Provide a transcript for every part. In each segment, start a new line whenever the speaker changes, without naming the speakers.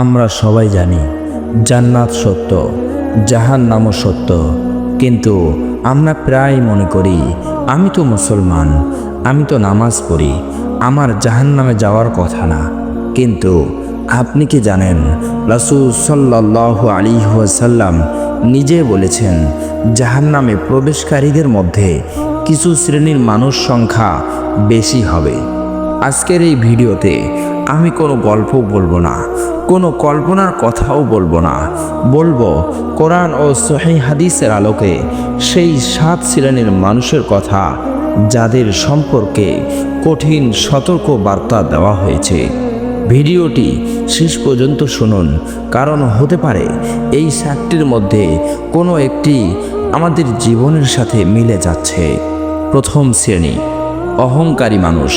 আমরা সবাই জানি জান্নাত সত্য জাহান নামও সত্য। কিন্তু আমরা প্রায় মনে করি, আমি তো মুসলমান, আমি তো নামাজ পড়ি, আমার জাহান নামে যাওয়ার কথা না। কিন্তু আপনি কি জানেন, রাসুল সাল্লাহ আলী সাল্লাম নিজে বলেছেন জাহান নামে প্রবেশকারীদের মধ্যে কিছু শ্রেণির মানুষ সংখ্যা বেশি হবে। আজকের এই ভিডিওতে আমি কোনো গল্প বলব না, কোনো কল্পনার কথাও বলব না। বলব, কোরআন ও সহি হাদিসের আলোকে সেই সাত শ্রেণির মানুষের কথা, যাদের সম্পর্কে কঠিন সতর্ক বার্তা দেওয়া হয়েছে। ভিডিওটি শেষ পর্যন্ত শুনুন, কারণ হতে পারে এই সাতটির মধ্যে কোনো একটি আমাদের জীবনের সাথে মিলে যাচ্ছে। প্রথম শ্রেণি, অহংকারী মানুষ।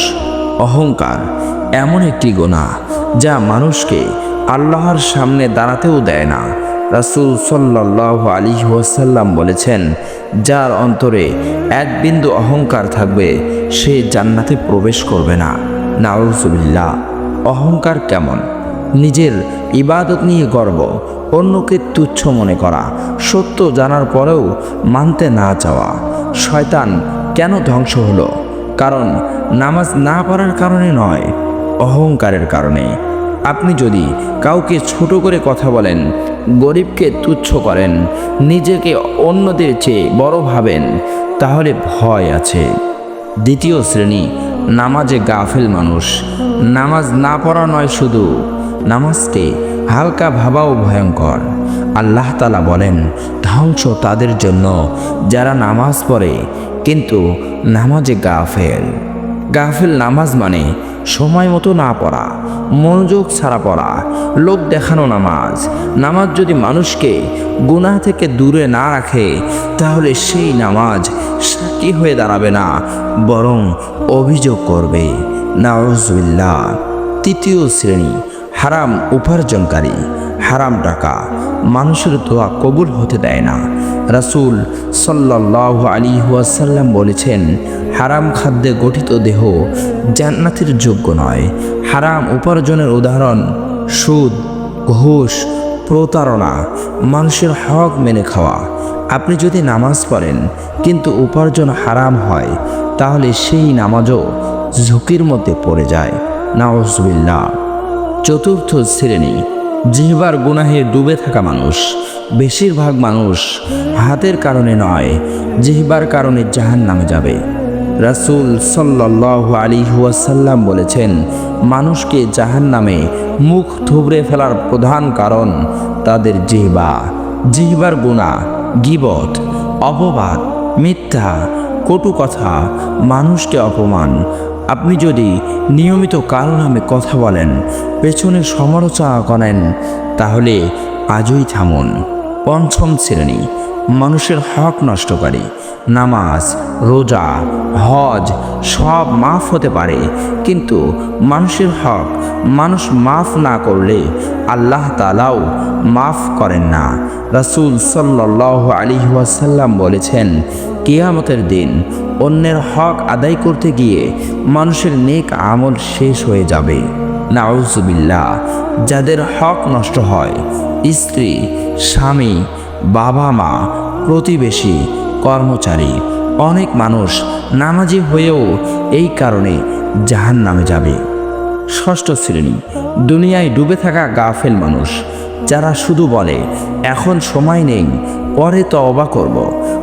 অহংকার এমন একটি গোনা যা মানুষকে আল্লাহর সামনে দাঁড়াতেও দেয় না। রাসুল সাল্লাহ আলী ওয়াসাল্লাম বলেছেন, যার অন্তরে এক বিন্দু অহংকার থাকবে, সে জান্নাতে প্রবেশ করবে না। নাউজুবিল্লাহ। অহংকার কেমন? নিজের ইবাদত নিয়ে গর্ব, অন্যকে তুচ্ছ মনে করা, সত্য জানার পরেও মানতে না চাওয়া। শয়তান কেন ধ্বংস হলো? কারণ নামাজ না পড়ার কারণে নয়, অহংকারের কারণে। আপনি যদি কাউকে ছোট করে কথা বলেন, গরিবকে তুচ্ছ করেন, নিজেকে অন্যদের চেয়ে বড় ভাবেন, তাহলে ভয় আছে। দ্বিতীয় শ্রেণি, নামাজে গাফেল মানুষ। নামাজ না পড়া নয় শুধু, নামাজকে হালকা ভাবাও ভয়ঙ্কর। আল্লাহ তালা বলেন, ধ্বংস তাদের জন্য যারা নামাজ পড়ে, কিন্তু নামাজে গাফেল। গাফেল নামাজ মানে সময় মতো না পড়া, মনোযোগ ছাড়া পড়া, লোক দেখানো নামাজ। নামাজ যদি মানুষকে গুনাহ থেকে দূরে না রাখে, তাহলে সেই নামাজ সাক্ষী হয়ে দাঁড়াবে না, বরং অভিযোগ করবে। নাওজবিল্লা তৃতীয় শ্রেণি, হারাম উপার্জনকারী, হারাম টাকা। মানুষের দোয়া কবুল হতে দেয় না। রাসুল সাল্লাহ আলী ওয়াসাল্লাম বলেছেন, হারাম খাদ্যে গঠিত দেহ জান্নাতের যোগ্য নয়। হারাম উপার্জনের উদাহরণ, সুদ, ঘুষ, প্রতারণা, মানুষের হক মেনে খাওয়া। আপনি যদি নামাজ পড়েন, কিন্তু উপার্জন হারাম হয়, তাহলে সেই নামাজও ঝুঁকির মধ্যে পড়ে যায়। নাওজবিল্লা চতুর্থ শ্রেণি, জিহবার গুনাহে ডুবে থাকা মানুষ। বেশিরভাগ মানুষ হাতের কারণে নয়, জিহবার কারণে জাহান নামে যাবে। রাসুল সাল্লাহ আলী ওয়াসাল্লাম বলেছেন, মানুষকে জাহান নামে মুখ থুবড়ে ফেলার প্রধান কারণ তাদের জিহবা। জিহবার গুণা গিবত, অপবাদ, মিথ্যা, কটু কথা, মানুষকে অপমান। আপনি যদি নিয়মিত কারও নামে কথা বলেন, পেছনে সমালোচনা করেন, তাহলে আজই থামুন। পঞ্চম শ্রেণি, মানুষের হক নষ্টকারী, নামাজ, রোজা, হজ, সব মাফ হতে পারে, কিন্তু মানুষের হক মানুষ মাফ না করলে আল্লাহ তালাও মাফ করেন না। রাসুল সাল্লাহ আলী ওয়াসাল্লাম বলেছেন, কিয়ামতের দিন অন্যের হক আদায় করতে গিয়ে মানুষের নেক আমল শেষ হয়ে যাবে। নাউজুবিল্লা যাদের হক নষ্ট হয়, স্ত্রী, স্বামী, বাবা, মা, প্রতিবেশী, কর্মচারী, অনেক মানুষ নামাজি হয়েও এই কারণে জাহান নামে যাবে। ষষ্ঠ শ্রেণি, দুনিয়ায় ডুবে থাকা গাফেল মানুষ, যারা শুধু বলে, এখন সময় নেই, পরে তো অবা করব।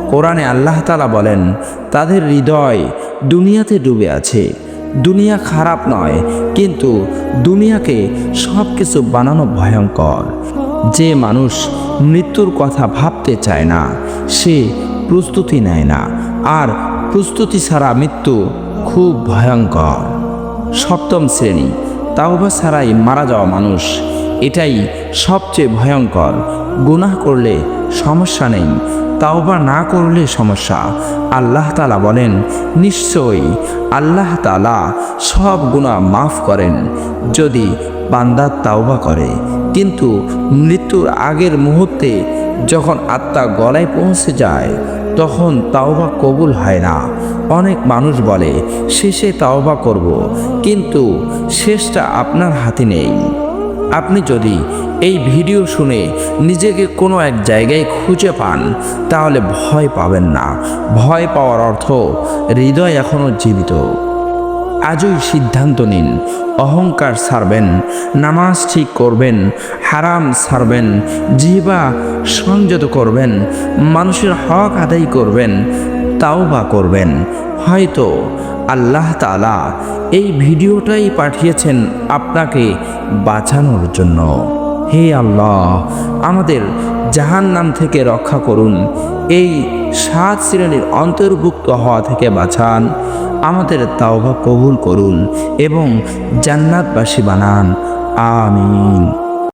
কোরআনে আল্লাহ তালা বলেন, তাদের হৃদয় দুনিয়াতে ডুবে আছে। দুনিয়া খারাপ নয় কিন্তু দুনিয়াকে সব কিছু বানানো ভয়ঙ্কর। যে মানুষ মৃত্যুর কথা ভাবতে চায় না, সে প্রস্তুতি নেয় না, আর প্রস্তুতি ছাড়া মৃত্যু খুব ভয়ঙ্কর। সপ্তম শ্রেণি, তাওবা ছাড়াই মারা যাওয়া মানুষ, এটাই সবচেয়ে ভয়ঙ্কর। গুনাহ করলে সমস্যা নেই। তাওবা না করলে সমস্যা। আল্লাহ তালা বলেন, নিশ্চয়ই আল্লাহ তালা সব গুণা মাফ করেন যদি বান্দার তাওবা করে। কিন্তু মৃত্যুর আগের মুহূর্তে যখন আত্মা গলায় পৌঁছে যায়, তখন তাওবা কবুল হয় না। অনেক মানুষ বলে, শেষে তাওবা করব। কিন্তু শেষটা আপনার হাতে নেই। আপনি যদি এই ভিডিও শুনে নিজেকে কোনো এক জায়গায় খুঁজে পান, তাহলে ভয় পাবেন না। ভয় পাওয়ার অর্থ হৃদয় এখনও জীবিত। আজই সিদ্ধান্ত নিন, অহংকার ছাড়বেন নামাজ ঠিক করবেন, হারাম ছাড়বেন জিহবা সংযত করবেন, মানুষের হক আদায় করবেন তাও বা করবেন। হয়তো আল্লাহ তালা এই ভিডিওটাই পাঠিয়েছেন আপনাকে বাঁচানোর জন্য। হে আল্লাহ, আমাদের জাহান নাম থেকে রক্ষা করুন। এই সাত শ্রেণির অন্তর্ভুক্ত হওয়া থেকে বাঁচান। আমাদের তাওবা কবুল করুন এবং জান্নাতবাসী বানান। আমিন।